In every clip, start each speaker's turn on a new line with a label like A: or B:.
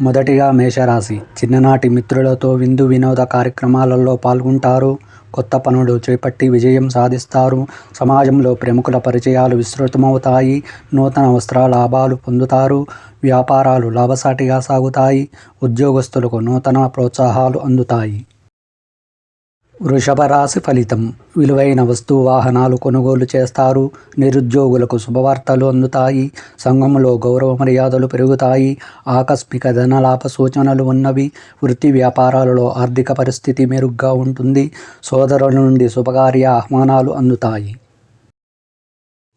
A: మొదటిగా మేషరాశి. చిన్ననాటి మిత్రులతో విందు వినోద కార్యక్రమాలలో పాల్గొంటారు. కొత్త పనులు చేపట్టి విజయం సాధిస్తారు. సమాజంలో ప్రముఖుల పరిచయాలు విస్తృతమవుతాయి. నూతన వస్త్ర లాభాలు పొందుతారు. వ్యాపారాలు లాభసాటిగా సాగుతాయి. ఉద్యోగస్తులకు నూతన ప్రోత్సాహాలు అందుతాయి. వృషభ రాశి ఫలితం. విలువైన వస్తు వాహనాలు కొనుగోలు చేస్తారు. నిరుద్యోగులకు శుభవార్తలు అందుతాయి. సంఘంలో గౌరవ మర్యాదలు పెరుగుతాయి. ఆకస్మిక ధనలాభ సూచనలు ఉన్నవి. వృత్తి వ్యాపారాలలో ఆర్థిక పరిస్థితి మెరుగ్గా ఉంటుంది. సోదరుల నుండి శుభకార్య ఆహ్వానాలు అందుతాయి.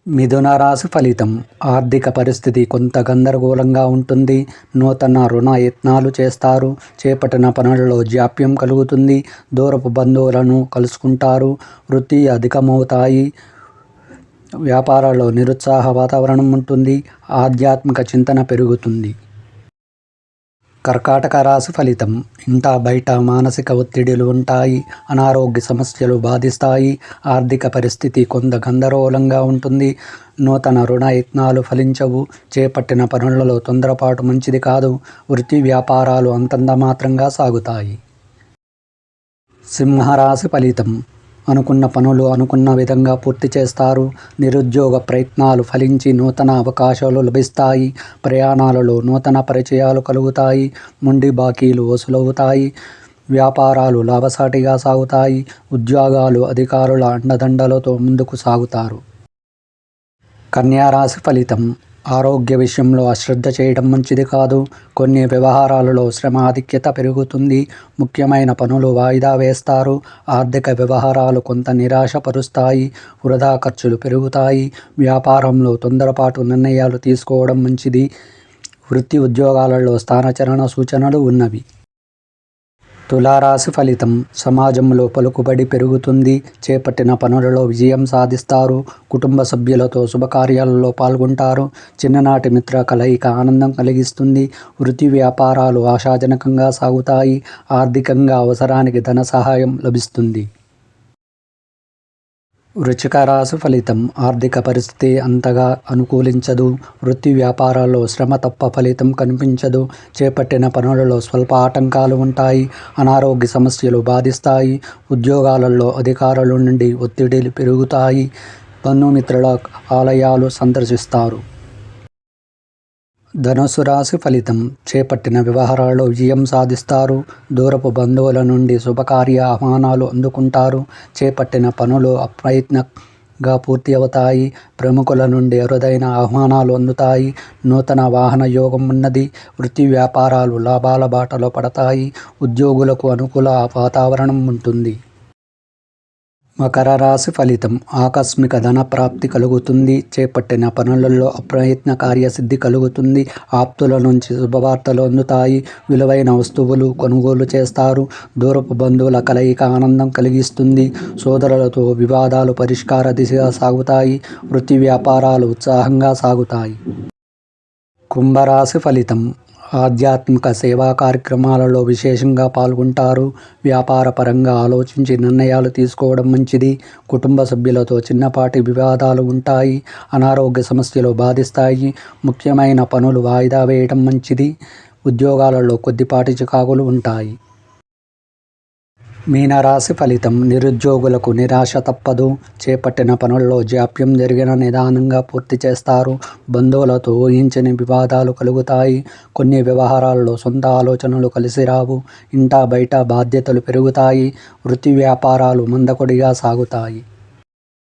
A: మిథున రాశి ఫలితం. ఆర్థిక పరిస్థితి కొంత గందరగోళంగా ఉంటుంది. నూతన రుణ యత్నాలు చేస్తారు. చేపట్టిన పనులలో జాప్యం కలుగుతుంది. దూరపు బంధువులను కలుసుకుంటారు. వృత్తి అధికమవుతాయి. వ్యాపారాల్లో నిరుత్సాహ వాతావరణం ఉంటుంది. ఆధ్యాత్మిక చింతన పెరుగుతుంది. కర్కాటక రాశి ఫలితం. ఇంట బయట మానసిక ఒత్తిడిలు ఉంటాయి అనారోగ్య సమస్యలు బాధిస్తాయి ఆర్థిక పరిస్థితి కొంత గందరగోళంగా ఉంటుంది. నూతన రుణ యత్నాలు ఫలించవు చేపట్టిన పనులలో తొందరపాటు మంచిది కాదు వృత్తి వ్యాపారాలు అంతంత మాత్రంగా సాగుతాయి. సింహరాశి ఫలితం. అనుకున్న పనులు అనుకున్న విధంగా పూర్తి చేస్తారు. నిరుద్యోగ ప్రయత్నాలు ఫలించి నూతన అవకాశాలు లభిస్తాయి. ప్రయాణాలలో నూతన పరిచయాలు కలుగుతాయి. ముండి బాకీలు వసూలవుతాయి. వ్యాపారాలు లాభసాటిగా సాగుతాయి. ఉద్యోగాలు అధికారుల అండదండలతో ముందుకు సాగుతారు. కన్యారాశి ఫలితం. ఆరోగ్య విషయంలో అశ్రద్ధ చేయడం మంచిది కాదు. కొన్ని వ్యవహారాలలో శ్రమ ఆధిక్యత పెరుగుతుంది. ముఖ్యమైన పనులు వాయిదా వేస్తారు. ఆర్థిక వ్యవహారాలు కొంత నిరాశపరుస్తాయి. వృధా ఖర్చులు పెరుగుతాయి. వ్యాపారంలో తొందరపాటు నిర్ణయాలు తీసుకోవడం మంచిది. వృత్తి ఉద్యోగాలలో స్థానచరణ సూచనలు ఉన్నవి. తులారాశి ఫలితం. సమాజంలో పలుకుబడి పెరుగుతుంది. చేపట్టిన పనులలో విజయం సాధిస్తారు. కుటుంబ సభ్యులతో శుభకార్యాలలో పాల్గొంటారు. చిన్ననాటి మిత్ర కలయిక ఆనందం కలిగిస్తుంది. వృత్తి వ్యాపారాలు ఆశాజనకంగా సాగుతాయి. ఆర్థికంగా అవసరానికి ధన సహాయం లభిస్తుంది. వృచ్చిక రాశి ఫలితం ఆర్థిక పరిస్థితి అంతగా అనుకూలించదు. వృత్తి వ్యాపారాల్లో శ్రమ తప్ప ఫలితం కనిపించదు. చేపట్టిన పనులలో స్వల్ప ఆటంకాలు ఉంటాయి. అనారోగ్య సమస్యలు బాధిస్తాయి. ఉద్యోగాలలో అధికారుల నుండి ఒత్తిడిలు పెరుగుతాయి. బంధుమిత్రుల ఆలయాలు సందర్శిస్తారు. ధనుసు రాశి ఫలితం చేపట్టిన వ్యవహారాల్లో విజయం సాధిస్తారు. దూరపు బంధువుల నుండి శుభకార్య ఆహ్వానాలు అందుకుంటారు. చేపట్టిన పనులు అప్రయత్నంగా పూర్తి అవుతాయి ప్రముఖుల నుండి అరుదైన ఆహ్వానాలు అందుతాయి. నూతన వాహన యోగం ఉన్నది. వృత్తి వ్యాపారాలు లాభాల బాటలో పడతాయి. ఉద్యోగులకు అనుకూల వాతావరణం ఉంటుంది. మకర రాశి ఫలితం. ఆకస్మిక ధన ప్రాప్తి కలుగుతుంది. చేపట్టిన పనులలో అప్రయత్న కార్యసిద్ధి కలుగుతుంది. ఆప్తుల నుంచి శుభవార్తలు అందుతాయి. విలువైన వస్తువులు కొనుగోలు చేస్తారు. దూరపు బంధువుల కలయిక ఆనందం కలిగిస్తుంది. సోదరులతో వివాదాలు పరిష్కార దిశగా సాగుతాయి. వృత్తి వ్యాపారాలు ఉత్సాహంగా సాగుతాయి. కుంభరాశి ఫలితం. ఆధ్యాత్మిక సేవా కార్యక్రమాలలో విశేషంగా పాల్గొంటారు. వ్యాపార పరంగా ఆలోచించి నిర్ణయాలు తీసుకోవడం మంచిది. కుటుంబ సభ్యులతో చిన్నపాటి వివాదాలు ఉంటాయి. అనారోగ్య సమస్యలు బాధిస్తాయి. ముఖ్యమైన పనులు వాయిదా వేయడం మంచిది. ఉద్యోగాలలో కొద్దిపాటి చికాకులు ఉంటాయి. మీనరాశి ఫలితం. నిరుద్యోగులకు నిరాశ తప్పదు. చేపట్టిన పనుల్లో జాప్యం జరిగిన నిదానంగా పూర్తి చేస్తారు. బంధువులతో ఊహించని వివాదాలు కలుగుతాయి. కొన్ని వ్యవహారాల్లో సొంత ఆలోచనలు కలిసి రావు. ఇంటా బయట బాధ్యతలు పెరుగుతాయి. వృత్తి వ్యాపారాలు మందకొడిగా సాగుతాయి.